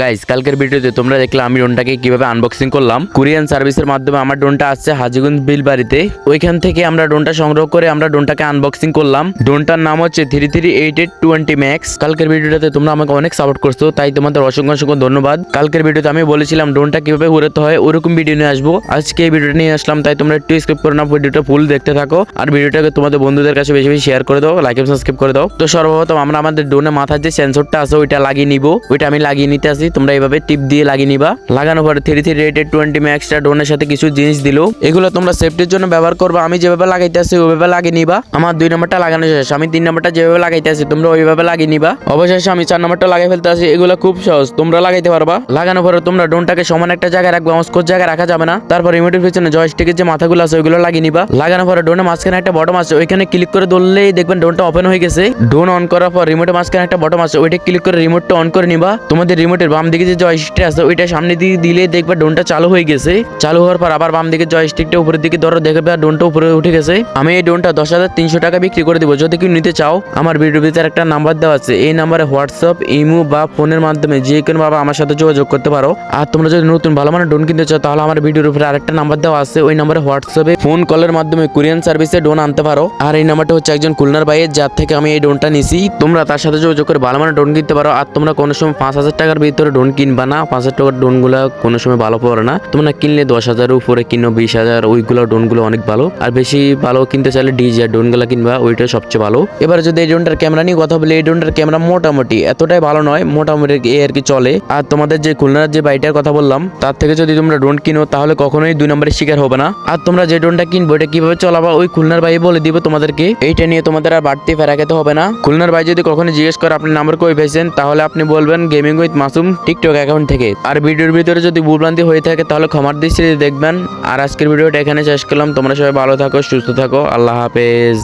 Guys কালকের ভিডিওতে তোমরা দেখলে আমি ড্রোনটাকে কীভাবে আনবক্সিং করলাম। কোরিয়ান সার্ভিসের মাধ্যমে আমার ড্রোনটা আসছে হাজিগুন বিল বাড়িতে ওইখান থেকে আমরা ড্রোনটা সংগ্রহ করে আমরা ড্রোনটাকে আনবক্সিং করলাম। ড্রোনটার নাম হচ্ছে three three eight eight twenty max কালকের ভিডিওটাতে তোমরা আমাকে অনেক সাপোর্ট করছ, তাই তোমাদের অসংখ্য অসংখ্য ধন্যবাদ। কালকের ভিডিওতে আমি বলেছিলাম ড্রোনটা কীভাবে উড়াতে হয়, ওরকম ভিডিও নিয়ে আসব। আজকে এই ভিডিওটা নিয়ে আসলাম, তাই তোমরা একটু স্কিপ করে না, ভিডিওটা ফুল দেখতে থাকো। আর ভিডিওটাকে তোমাদের বন্ধুদের কাছে বেশি বেশি শেয়ার করে দাও লাইক সাবস্ক্রাইব করে দাও। তো সর্বপ্রথম আমরা আমাদের ড্রোনের মাথার যে সেন্সরটা আছে, ওইটা লাগিয়ে নিব। ওইটা আমি লাগিয়ে নিতে আসি তোমরা এইভাবে টিপ দিয়ে লাগিয়ে নিবা। লাগানোর পরে থ্রি থ্রি রেটেড টোয়েন্টি ম্যাক্সটা ড্রোনের সাথে কিছু জিনিস দিলো এগুলো তোমরা সেফটির জন্য ব্যবহার করবা। আমি যেভাবে লাগাইতে আসি ওইভাবে লাগিয়ে নিবা। আমার দুই নম্বরটা লাগানো শেষ। আমি তিন নম্বরটা যেভাবে লাগাইতে আসি তোমরা ওইভাবে লাগিয়ে নিবা। অবশেষে আমি চার নম্বরটা লাগাই ফেলতে আসি এগুলো খুব সহজ। তোমরা লাগাইতে পারবা। লাগানোর পরে তোমরা ড্রোনটাকে সমান একটা জায়গায় রাখবা। অস্কোর জায়গায় রাখা যাবে না। তারপর রিমোটের পিছনে জয়স্টিকের যে মাথাগুলো আছে, ওইগুলো লাগিয়ে নিবা। লাগানোর পরে ড্রোনের মাঝখানে একটা বটম আছে। ওইখানে ক্লিক করে ধরলেই দেখবেন ড্রোনটা ওপেন হয়ে গেছে। ড্রোন অন করার পর রিমোটের মাঝখানে একটা বটম আছে। ওইটা ক্লিক করে রিমোটটা অন করে নিবা। তোমাদের রিমোটের বাম দিকে যে জয়স্টিক আছে, ওইটা সামনে দিয়ে দিলে দেখবে ড্রোনটা চালু হয়ে গেছে। চালু হওয়ার পর আবার বাম দিকে জয়স্টিকটা উপরের দিকে ধরো, দেখবে ড্রোনটা উপরে উঠে গেছে। আমি এই ড্রোনটা দশ হাজার তিনশো টাকা বিক্রি করে দিব। যদি কেউ নিতে চাও, আমার ভিডিওর ভিতরে একটা নাম্বার দেওয়া আছে। এই নাম্বারে হোয়াটসঅ্যাপ ইমো বা ফোনের মাধ্যমে যে কোনো ভাবে আমার সাথে যোগাযোগ করতে পারো। আর তোমরা যদি নতুন ভালো মানে ড্রোন কিনতে চাও, তাহলে আমার ভিডিওর উপরে আরেকটা নাম্বার দেওয়া আছে। ওই নাম্বারে হোয়াটসঅ্যাপে ফোন কলের মাধ্যমে কোরিয়ান সার্ভিসে ড্রোন আনতে পারো। আর এই নাম্বারটা হচ্ছে একজন খুলনার ভাইয়ের, যার থেকে আমি এই ড্রোনটা নিছি। তোমরা তার সাথে যোগাযোগ করে ভালো মানে ড্রোন কিনতে পারো। আর তোমরা কোনো সময় পাঁচ হাজার টাকার ভিতরে ড্রোন কিনবা না পাঁচ হাজার টাকার ড্রোনগুলো কোনো সময় ভালো পড়ে না। তোমরা কিনলে দশ হাজার উপরে কিনো বিশ হাজার ওইগুলো ড্রোনগুলো অনেক ভালো। আর বেশি ভালো কিনতে চাইলে ডিজি আর ড্রোনগুলো কিনবা, ওইটা সবচেয়ে ভালো। এবার যদি এই ড্রোনটার ক্যামেরা নিয়ে কথা বলি, এই ড্রোনটার ক্যামেরা মোটামুটি এতটাই ভালো নয়, মোটামুটি এ আর কি চলে। আর তোমাদের যে খুলনার যে বাইটার কথা বললাম, তার থেকে যদি তোমরা ড্রোন কিনো, তাহলে কখনোই দুই নম্বরের শিকার হবে না। আর তোমরা যে ড্রোনটা কিনবো, এটা কীভাবে চলাবা, ওই খুলনার ভাই বলে দিব তোমাদেরকে। এইটা নিয়ে তোমাদের আর বাড়তি ফেরা খেতে হবে না। খুলনার ভাই যদি কখনো জিজ্ঞেস করে, আপনি নাম্বার কই পেয়েছেন তাহলে আপনি বলবেন gaming with Masum TikTok account থেকে। আর ভিডিওর ভিতরে যদি ভুলভ্রান্তি হয়ে থাকে, তাহলে ক্ষমার দৃষ্টিতে দেখবেন। আর আজকের ভিডিওটা এখানে শেষ করলাম। তোমরা সবাই ভালো থাকো, সুস্থ থাকো। আল্লাহ হাফেজ।